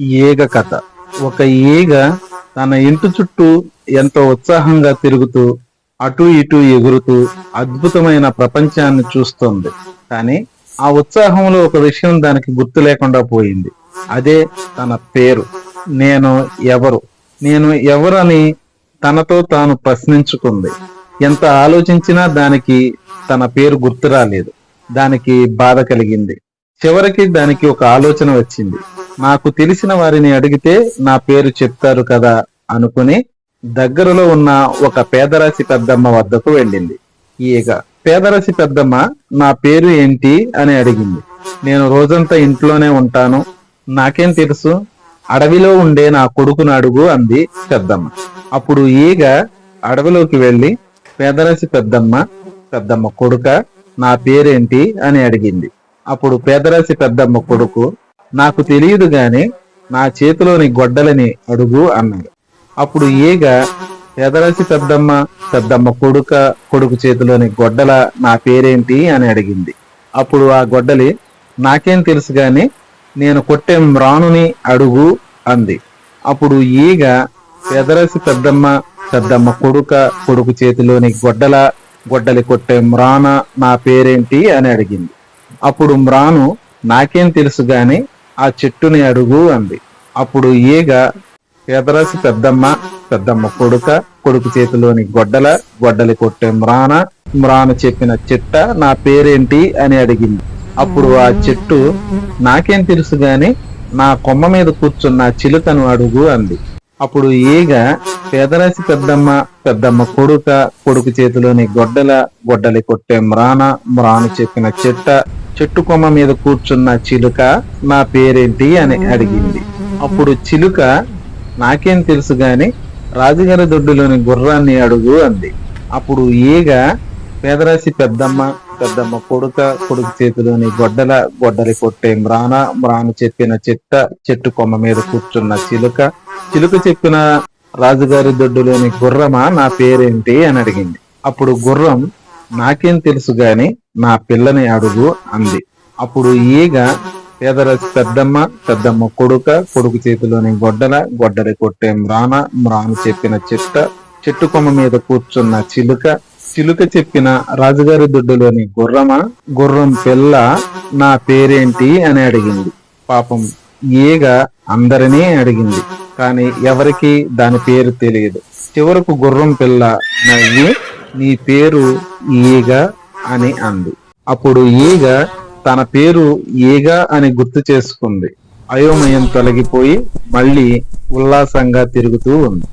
ఈగ కథ ఒక ఈగ తన ఇంటి చుట్టూ ఎంతో ఉత్సాహంగా తిరుగుతూ అటు ఇటు ఎగురుతూ అద్భుతమైన ప్రపంచాన్ని చూస్తోంది. కానీ ఆ ఉత్సాహంలో ఒక విషయం దానికి గుర్తు లేకుండా పోయింది. అదే తన పేరు. నేను ఎవరు? నేను ఎవరని తనతో తాను ప్రశ్నించుకుంది. ఎంత ఆలోచించినా దానికి తన పేరు గుర్తు రాలేదు. దానికి బాధ కలిగింది. చివరికి దానికి ఒక ఆలోచన వచ్చింది. నాకు తెలిసిన వారిని అడిగితే నా పేరు చెప్తారు కదా అనుకుని దగ్గరలో ఉన్న ఒక పేదరాశి పెద్దమ్మ వద్దకు వెళ్ళింది. ఈగ పేదరాశి పెద్దమ్మ నా పేరు ఏంటి? అని అడిగింది. నేను రోజంతా ఇంట్లోనే ఉంటాను. నాకేం తెలుసు? అడవిలో ఉండే నా కొడుకును అడుగు అంది పెద్దమ్మ. అప్పుడు ఈగ అడవిలోకి వెళ్ళి పేదరాశి పెద్దమ్మ పెద్దమ్మ కొడుక నా పేరేంటి అని అడిగింది. అప్పుడు పేదరాశి పెద్దమ్మ కొడుకు నాకు తెలియదు గాని నా చేతిలోని గొడ్డలని అడుగు అన్నాడు. అప్పుడు ఈగ పేదరాశి పెద్దమ్మ పెద్దమ్మ కొడుక కొడుకు చేతిలోని గొడ్డల నా పేరేంటి అని అడిగింది. అప్పుడు ఆ గొడ్డలి నాకేం తెలుసు గాని నేను కొట్టే మ్రాణుని అడుగు అంది. అప్పుడు ఈగ పెదరసి పెద్దమ్మ పెద్దమ్మ కొడుక కొడుకు చేతిలోని గొడ్డల గొడ్డలి కొట్టే మ్రాణ నా పేరేంటి అని అడిగింది. అప్పుడు మ్రాను నాకేం తెలుసు గాని ఆ చెట్టుని అడుగు అంది. అప్పుడు ఈగ పేదరాశి పెద్దమ్మ పెద్దమ్మ కొడుక కొడుకు చేతిలోని గొడ్డల గొడ్డలి కొట్టే మ్రాన మ్రాను చెప్పిన చిట్ట నా పేరేంటి అని అడిగింది. అప్పుడు ఆ చెట్టు నాకేం తెలుసు గాని నా కొమ్మ మీద కూర్చున్న చిలుకను అడుగు అంది. అప్పుడు ఈగ పేదరాశి పెద్దమ్మ పెద్దమ్మ కొడుక కొడుకు చేతిలోని గొడ్డల గొడ్డలి కొట్టే మ్రాన మ్రాను చెప్పిన చెట్ట చెట్టు కొమ్మ మీద కూర్చున్న చిలుక నా పేరేంటి అని అడిగింది. అప్పుడు చిలుక నాకేం తెలుసు గాని రాజుగారి దొడ్డులోని గుర్రాన్ని అడుగు అంది. అప్పుడు ఈగ పేదరాశి పెద్దమ్మ పెద్దమ్మ కొడుక కొడుకు చేతిలోని గొడ్డల గొడ్డలి కొట్టే మ్రాన మ్రాను చెప్పిన చెట్ట చెట్టు కొమ్మ మీద కూర్చున్న చిలుక చిలుక చెప్పిన రాజుగారి దొడ్డులోని గుర్రమా? నా పేరేంటి? అని అడిగింది. అప్పుడు గుర్రం నాకేం తెలుసు గాని నా పిల్లని అడుగు అంది. అప్పుడు ఈగ పేదరాశి పెద్దమ్మ పెద్దమ్మ కొడుక కొడుకు చేతిలోని గొడ్డల గొడ్డలి కొట్టే మ్రాన మ్రాను చెప్పిన చెట్ట చెట్టు కొమ్మ మీద కూర్చున్న చిలుక చిలుక చెప్పిన రాజుగారి దొడ్డులోని గుర్రమ? గుర్రం పిల్ల నా పేరేంటి? అని అడిగింది. పాపం ఈగ అందరినీ అడిగింది. కానీ ఎవరికి దాని పేరు తెలియదు. చివరకు గుర్రం పిల్ల నవ్వి నీ పేరు ఈగ అని అంది. అప్పుడు ఈగ తన పేరు ఈగ అని గుర్తు చేసుకుంది. అయోమయం తొలగిపోయి మళ్ళీ ఉల్లాసంగా తిరుగుతూ ఉంది.